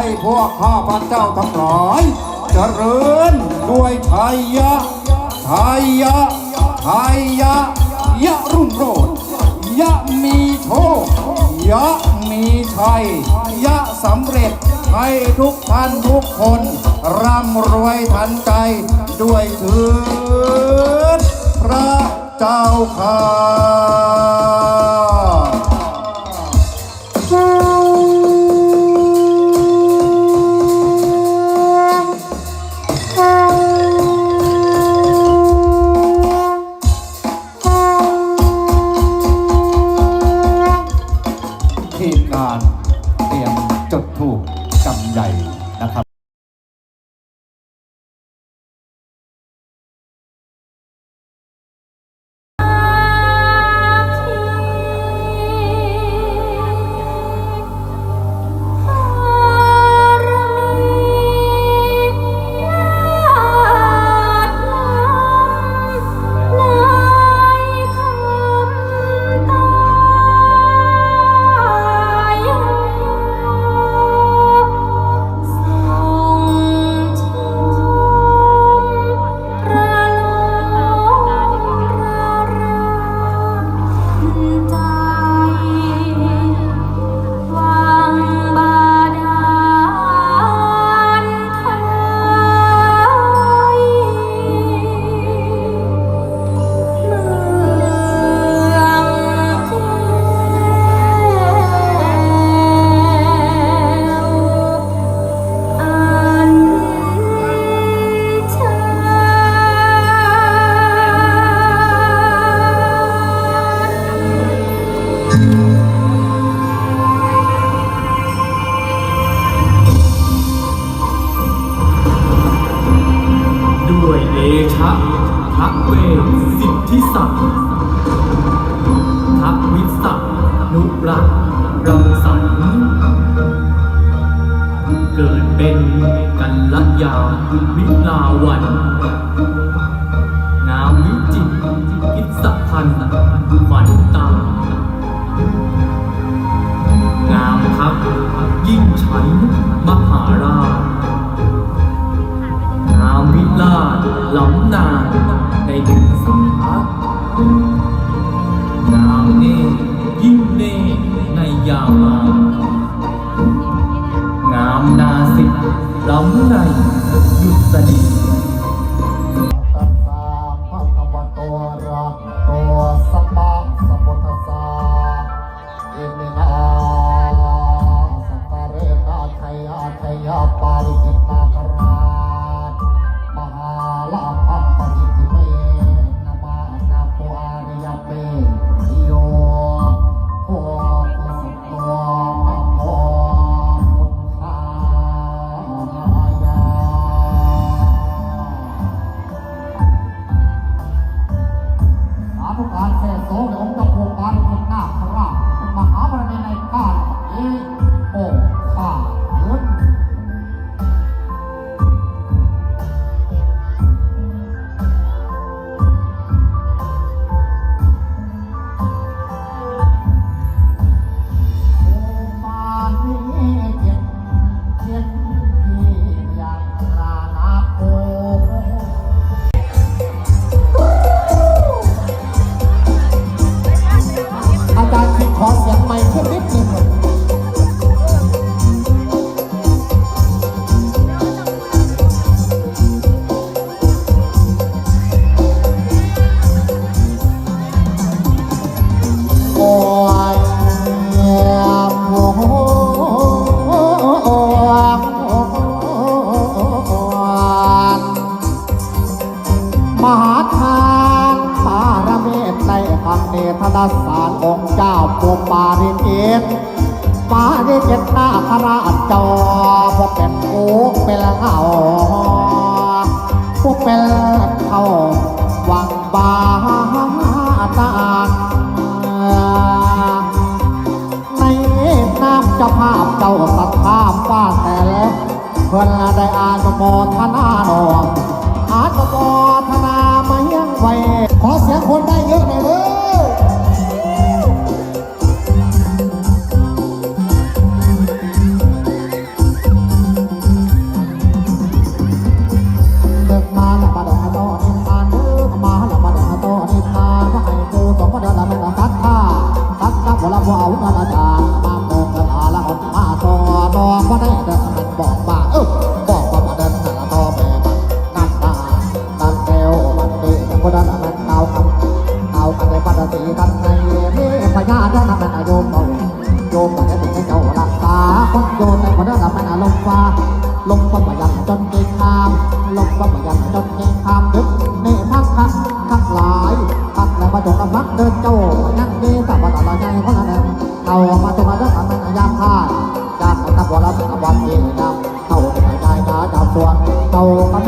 ให้พวกข้าพระเจ้าทั้งหลายเจริญด้วยชัยยะชัยยะชัยยะยะรุ่งโรจน์ยะมีโชคยะมีชัยยะสำเร็จให้ทุกท่านทุกคนร่ำรวยทันใจด้วยเถิดพระเจ้าค่ะ ทีมงานเตรียมจดถูกกำใหญ่ ทักเวสิทธิศักดิ์ทักวิสักนุรักษ์รังสรรค์เกิดเป็นกันลยาวิลาวันงาวิจิตรพิศพันธ์ฝันตางามพักยิ่งชัยมหาราช ล้ำนานในดึงสางามเน่ยิ่งเน่ในยามมางามนาสิกล้ำในยุทธานปารเมตในอังเนธนสารองค์เจ้าปูปาริจิตปาริจิตนาคราชจอพวกเป็นกูเป็นเงาพวกเป็นเขาวังบาตาในน้ำเจ้าภาพเจ้าสัทธาฟ้าแต่ลเพื่อนได้อานโมทนาหนออานโมทนามายังไว ขอเสียงคนได้เยอะหน่อยเด้อ สูบแต่ไม่ถึงให้เขารักษาคนโยแต่คนเดินหลับไปนะลงฟ้า ลงความยันจนเกยคามลงความยันจนเกยคามดึกเน่พักคักคักหลายพักแล้วมาจงกับมักเดินโจ้ยังดีแต่ว่าต่อใจเขาละเนี่ยเอามาจงมาเดินหลับไปนะยามท่าจากเอาตะวันละตะวันเย็นยามเข้าไปใจกาจับตัวเข้า